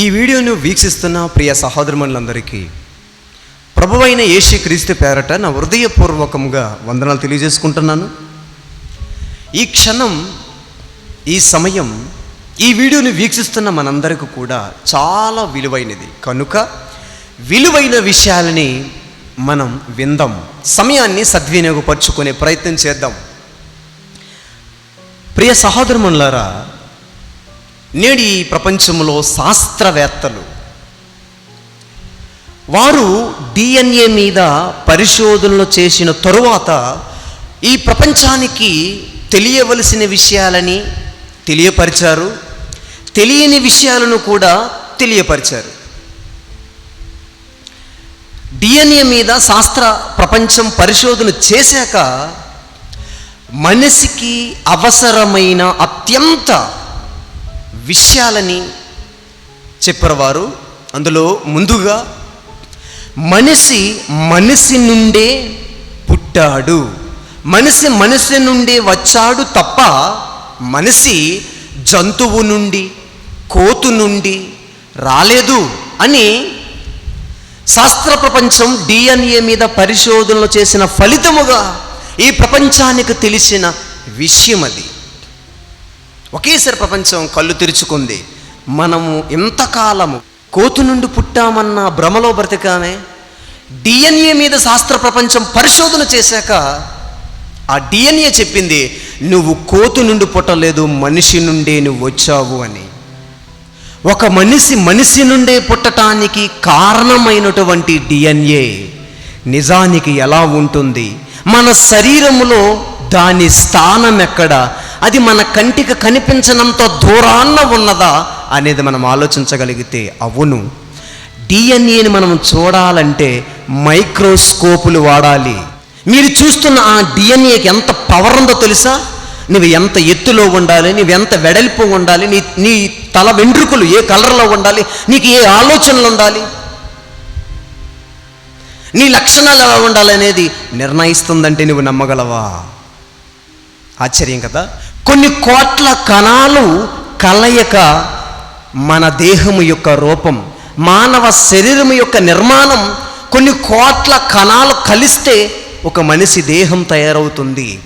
ఈ వీడియోను వీక్షిస్తున్న ప్రియ సహోదరుమణులందరికీ ప్రభువైన యేసు క్రీస్తు పేరట నా హృదయపూర్వకంగా వందనాలు తెలియజేసుకుంటున్నాను. ఈ క్షణం ఈ సమయం ఈ వీడియోని వీక్షిస్తున్న మనందరికీ కూడా చాలా విలువైనది. కనుక విలువైన విషయాలని మనం విందాం. సమయాన్ని సద్వినియోగపరుచుకునే ప్రయత్నం చేద్దాం. ప్రియ సహోదరుమణులారా నేడు ఈ ప్రపంచంలో శాస్త్రవేత్తలు. వారు డిఎన్ఏ మీద పరిశోధనలు చేసిన తరువాత ఈ ప్రపంచానికి తెలియవలసిన విషయాలని తెలియపరిచారు. తెలియని విషయాలను కూడా తెలియపరిచారు. డిఎన్ఏ మీద శాస్త్ర ప్రపంచం పరిశోధన చేశాక మనిషికి అవసరమైన అత్యంత విషయాలని చెప్పారు వారు అందులో ముందుగా మనిషి మనిషి నుండే పుట్టాడు. మనిషి మనిషి నుండే వచ్చాడు తప్ప మనిషి జంతువు నుండి కోతు నుండి రాలేదు అని శాస్త్ర ప్రపంచం డిఎన్ఏ మీద పరిశోధనలు చేసిన ఫలితముగా ఈ ప్రపంచానికి తెలిసిన విషయం అది. ఒకేసారి ప్రపంచం కళ్ళు తెరుచుకుంది. మనము ఎంతకాలము కోతు నుండి పుట్టామన్న భ్రమలో బ్రతికామే. డిఎన్ఏ మీద శాస్త్ర ప్రపంచం పరిశోధన చేశాక ఆ డిఎన్ఏ చెప్పింది నువ్వు కోతు నుండి పుట్టలేదు మనిషి నుండే నువ్వు వచ్చావు అని. ఒక మనిషి మనిషి నుండే పుట్టటానికి కారణమైనటువంటి డిఎన్ఏ నిజానికి ఎలా ఉంటుంది? మన శరీరములో దాని స్థానం ఎక్కడ అది మన కంటికి కనిపించనంత దూరాన్న ఉన్నదా అనేది మనం ఆలోచించగలిగితే అవును. డిఎన్ఏని మనం చూడాలంటే మైక్రోస్కోపులు వాడాలి. మీరు చూస్తున్న ఆ డిఎన్ఏకి ఎంత పవర్ ఉందో తెలుసా? నువ్వు ఎంత ఎత్తులో ఉండాలి నువ్వు ఎంత వెడల్పు ఉండాలి నీ నీ తల వెంట్రుకలు ఏ కలర్లో ఉండాలి నీకు ఏ ఆలోచనలు ఉండాలి? నీ లక్షణాలు ఎలా ఉండాలి అనేది నిర్ణయిస్తుందంటే నువ్వు నమ్మగలవా? ఆశ్చర్యం కదా? కొన్ని కోట్ల కణాలు కలయిక మన దేహము యొక్క రూపం మానవ శరీరము యొక్క నిర్మాణం కొన్ని కోట్ల కణాలు కలిస్తే ఒక మనిషి దేహం తయారవుతుంది.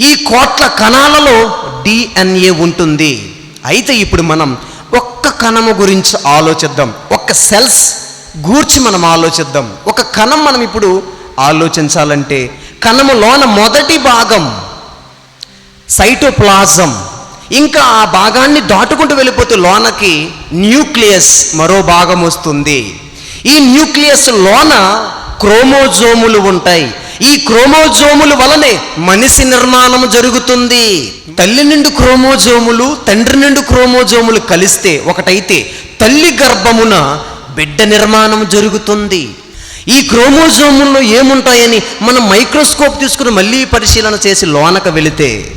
ఈ కోట్ల కణాలలో డిఎన్ఏ ఉంటుంది. అయితే ఇప్పుడు మనం ఒక్క కణము గురించి ఆలోచిద్దాం. ఒక్క సెల్స్ గూర్చి మనం ఆలోచిద్దాం. ఒక కణం మనం ఇప్పుడు ఆలోచించాలంటే కణములోన మొదటి భాగం సైటోప్లాజం. ఇంకా ఆ భాగాన్ని దాటుకుంటూ వెళ్ళిపోతే లోనకి న్యూక్లియస్ మరో భాగం వస్తుంది. ఈ న్యూక్లియస్ లోన క్రోమోజోములు ఉంటాయి. ఈ క్రోమోజోముల వలనే మనిషి నిర్మాణం జరుగుతుంది. తల్లి నుండి క్రోమోజోములు తండ్రి నుండి క్రోమోజోములు కలిస్తే ఒకటైతే తల్లి గర్భమున బిడ్డ నిర్మాణం జరుగుతుంది. ఈ క్రోమోజోముల్లో ఏముంటాయని మనం మైక్రోస్కోప్ తీసుకుని మళ్ళీ పరిశీలన చేసి లోనక వెళితే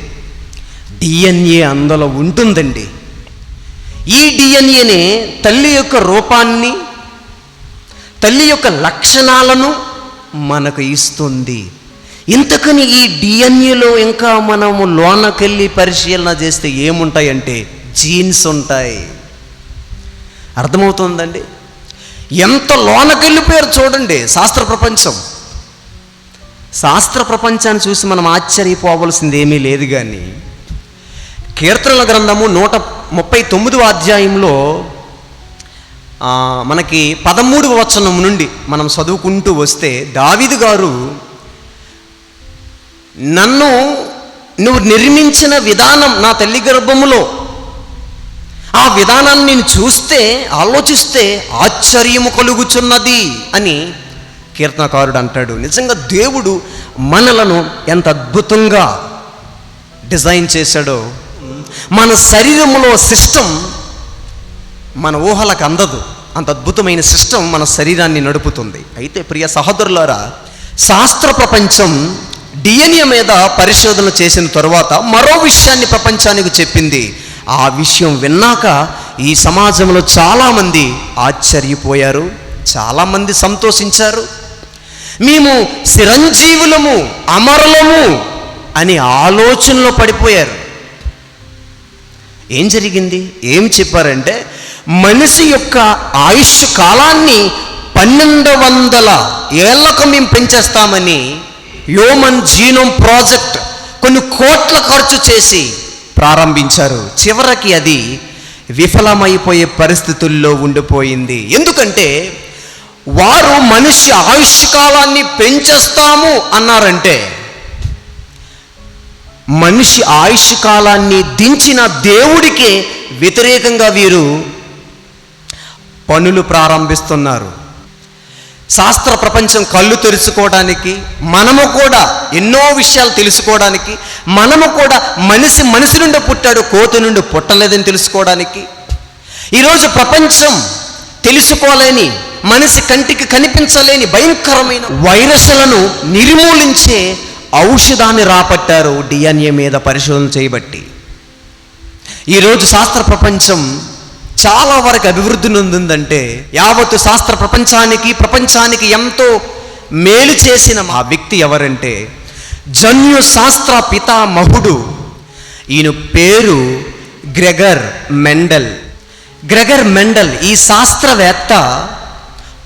డిఎన్ఏ అందులో ఉంటుందండి. ఈ డిఎన్ఏనే తల్లి యొక్క రూపాన్ని తల్లి యొక్క లక్షణాలను మనకు ఇస్తుంది. ఇంతకని ఈ డిఎన్ఏలో ఇంకా మనము లోనకెళ్ళి పరిశీలన చేస్తే ఏముంటాయంటే జీన్స్ ఉంటాయి. అర్థమవుతుందండి? ఎంత లోనకెళ్ళిపోయారు చూడండి శాస్త్ర ప్రపంచం. శాస్త్ర ప్రపంచాన్ని చూసి మనం ఆశ్చర్యపోవలసింది ఏమీ లేదు కానీ కీర్తనల గ్రంథము నూట ముప్పై తొమ్మిదవ అధ్యాయంలో మనకి పదమూడవ వచనం నుండి మనం చదువుకుంటూ వస్తే దావిదు గారు నన్ను నువ్వు నిర్మించిన విధానం నా తల్లి గర్భములో. ఆ విధానాన్ని నేను చూస్తే ఆలోచిస్తే ఆశ్చర్యము కలుగుచున్నది అని కీర్తనకారుడు అంటాడు. నిజంగా దేవుడు మనలను ఎంత అద్భుతంగా డిజైన్ చేశాడో మన శరీరంలో సిస్టమ్ మన ఊహలకు అందదు. అంత అద్భుతమైన సిస్టమ్ మన శరీరాన్ని నడుపుతుంది. అయితే ప్రియ సహోదరులారా శాస్త్ర ప్రపంచం డిఎన్ఏ మీద పరిశోధన చేసిన తరువాత మరో విషయాన్ని ప్రపంచానికి చెప్పింది. ఆ విషయం విన్నాక ఈ సమాజంలో చాలామంది ఆశ్చర్యపోయారు చాలామంది సంతోషించారు. మేము చిరంజీవులము అమరులము అని ఆలోచనలో పడిపోయారు. ఏం జరిగింది? ఏం చెప్పారంటే మనిషి యొక్క ఆయుష్ కాలాన్ని పన్నెండు వందల ఏళ్ళకు మేము పెంచేస్తామని హ్యూమన్ జీనోమ్ ప్రాజెక్ట్ కొన్ని కోట్ల ఖర్చు చేసి ప్రారంభించారు. చివరికి అది విఫలమైపోయే పరిస్థితుల్లో ఉండిపోయింది. ఎందుకంటే వారు మనిషి ఆయుష్ కాలాన్ని పెంచేస్తాము అన్నారంటే మనిషి ఆయుష్ కాలాన్ని దించిన దేవుడికే వ్యతిరేకంగా వీరు పనులు ప్రారంభిస్తున్నారు. శాస్త్ర ప్రపంచం కళ్ళు తెరుచుకోవడానికి మనము కూడా ఎన్నో విషయాలు తెలుసుకోవడానికి మనము కూడా మనిషి మనిషి నుండి పుట్టాడు కోతి నుండి పుట్టలేదని తెలుసుకోవడానికి ఈరోజు ప్రపంచం తెలుసుకోలేని మనిషి కంటికి కనిపించలేని భయంకరమైన వైరస్లను నిర్మూలించే ఔషధాన్ని రాపట్టారు డిఎన్ఏ మీద పరిశోధన చేయబట్టి. ఈరోజు శాస్త్ర ప్రపంచం చాలా వరకు అభివృద్ధి నొందిందంటే యావత్తు శాస్త్ర ప్రపంచానికి ప్రపంచానికి ఎంతో మేలు చేసిన ఆ వ్యక్తి ఎవరంటే జన్యు శాస్త్ర పితామహుడు. ఈయన పేరు గ్రెగర్ మెండల్. గ్రెగర్ మెండల్ ఈ శాస్త్రవేత్త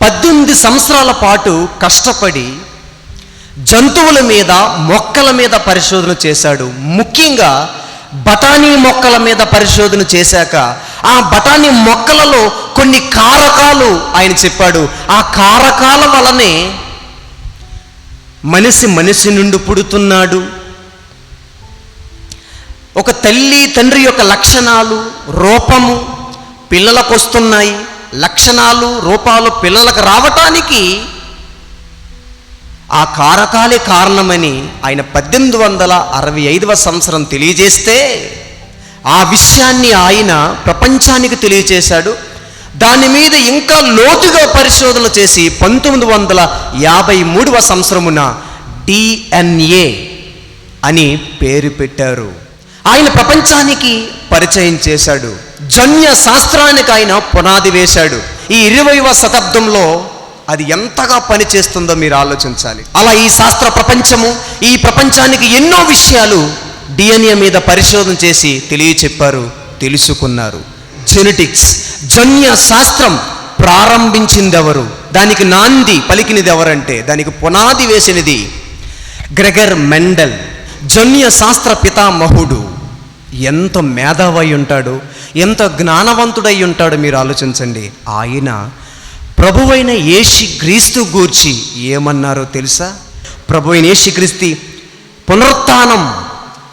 పద్దెనిమిది సంవత్సరాల పాటు కష్టపడి జంతువుల మీద మొక్కల మీద పరిశోధన చేశాడు. ముఖ్యంగా బఠానీ మొక్కల మీద పరిశోధన చేశాక ఆ బఠానీ మొక్కలలో కొన్ని కారకాలు ఆయన చెప్పాడు. ఆ కారకాల వలనే మనిషి మనిషి నుండి పుడుతున్నాడు. ఒక తల్లి తండ్రి యొక్క లక్షణాలు రూపము పిల్లలకు వస్తున్నాయి. లక్షణాలు రూపాలు పిల్లలకు రావటానికి ఆ కారకాలే కారణమని ఆయన పద్దెనిమిది వందల అరవై ఐదవ సంవత్సరం తెలియజేస్తే ఆ విషయాన్ని ఆయన ప్రపంచానికి తెలియజేశాడు దాని మీద ఇంకా లోతుగా పరిశోధన చేసి పంతొమ్మిది వందల యాభై మూడవ సంవత్సరమున డిఎన్ఏ అని పేరు పెట్టారు. ఆయన ప్రపంచానికి పరిచయం చేశాడు. జన్య శాస్త్రానికి ఆయన పునాది వేశాడు. ఈ ఇరవైవ శతాబ్దంలో అది ఎంతగా పనిచేస్తుందో మీరు ఆలోచించాలి. అలా ఈ శాస్త్ర ప్రపంచము ఈ ప్రపంచానికి ఎన్నో విషయాలు డిఎన్ఏ మీద పరిశోధన చేసి తెలియచెప్పారు తెలుసుకున్నారు. జెనెటిక్స్ జన్య శాస్త్రం ప్రారంభించింది ఎవరు దానికి నాంది పలికినది ఎవరంటే దానికి పునాది వేసినది గ్రెగర్ మెండల్ జన్య శాస్త్ర పితామహుడు. ఎంత మేధావై ఉంటాడు ఎంత జ్ఞానవంతుడై ఉంటాడో మీరు ఆలోచించండి. ఆయన ప్రభువైన యేషి క్రీస్తు గూర్చి ఏమన్నారో తెలుసా? ప్రభువైన యేషి క్రీస్తు పునరుత్నం.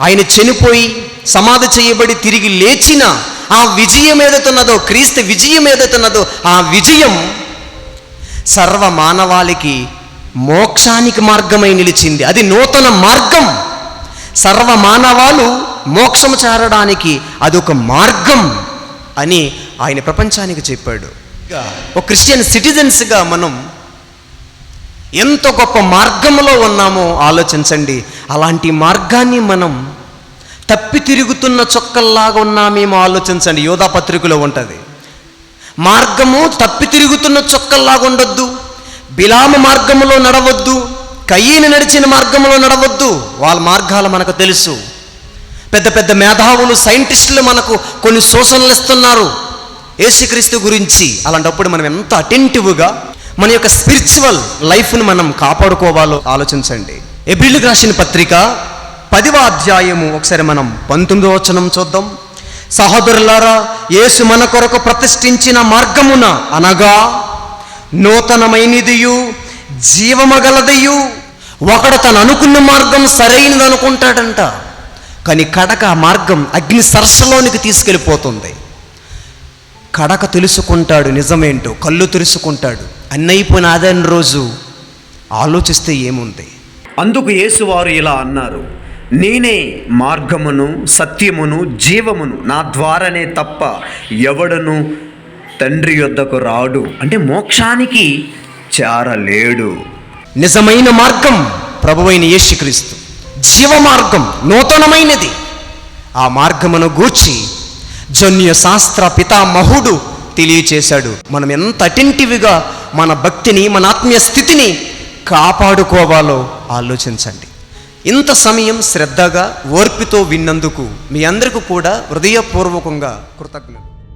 ఆయన చనిపోయి సమాధి చేయబడి తిరిగి లేచిన ఆ విజయం ఏదైతున్నదో క్రీస్తు విజయం ఏదైతున్నదో ఆ విజయం సర్వ మానవాళికి మోక్షానికి మార్గమై నిలిచింది. అది నూతన మార్గం. సర్వ మానవాలు మోక్షం చేరడానికి అదొక మార్గం అని ఆయన ప్రపంచానికి చెప్పాడు. ఒక క్రిస్టియన్ సిటిజన్స్గా మనం ఎంత గొప్ప మార్గంలో ఉన్నామో ఆలోచించండి. అలాంటి మార్గాన్ని మనం తప్పి తిరుగుతున్న చొక్కల్లాగా ఉన్నామేమో ఆలోచించండి. యోధా పత్రికలో ఉంటుంది. మార్గము తప్పి తిరుగుతున్న చొక్కల్లాగా ఉండొద్దు. బిలామ మార్గములో నడవద్దు. కయ్యని నడిచిన మార్గంలో నడవద్దు. వాళ్ళ మార్గాలు మనకు తెలుసు. పెద్ద పెద్ద మేధావులు సైంటిస్టులు మనకు కొన్ని సూచనలు ఇస్తున్నారు. యేసుక్రీస్తు గురించి అలాంటప్పుడు మనం ఎంత అటెంటివ్గా మన యొక్క స్పిరిచువల్ లైఫ్ను మనం కాపాడుకోవాలో ఆలోచించండి. ఎబ్రిల్కి రాసిన పత్రిక పదివ అధ్యాయము ఒకసారి మనం పంతొమ్మిదవ వచనం చూద్దాం. సహోదరులారా యేసు మన కొరకు ప్రతిష్ఠించిన మార్గమున అనగా నూతనమైనదియు జీవమగలదయు ఒకడు తను అనుకున్న మార్గం సరైనది అనుకుంటాడంట కానీ కడక ఆ మార్గం అగ్ని సరస్సులోనికి తీసుకెళ్ళిపోతుంది. కడక తెలుసుకుంటాడు నిజమేంటో కళ్ళు తెలుసుకుంటాడు అన్నైపోయిన అదని రోజు ఆలోచిస్తే ఏముంది? అందుకు యేసువారు ఇలా అన్నారు నేనే మార్గమును సత్యమును జీవమును నా ద్వారానే తప్ప ఎవడను తండ్రి యొద్దకు రాడు. అంటే మోక్షానికి చేరలేడు. నిజమైన మార్గం ప్రభువైన యేసుక్రీస్తు. జీవ మార్గం నూతనమైనది. ఆ మార్గమును గూర్చి జన్య శాస్త్ర పితామహుడు తెలియచేశాడు. మనం ఎంత అటెంటివ్గా మన భక్తిని మన ఆత్మీయ స్థితిని కాపాడుకోవాలో ఆలోచించండి. ఇంత సమయం శ్రద్ధగా ఓర్పితో విన్నందుకు మీ అందరికీ కూడా హృదయపూర్వకంగా కృతజ్ఞత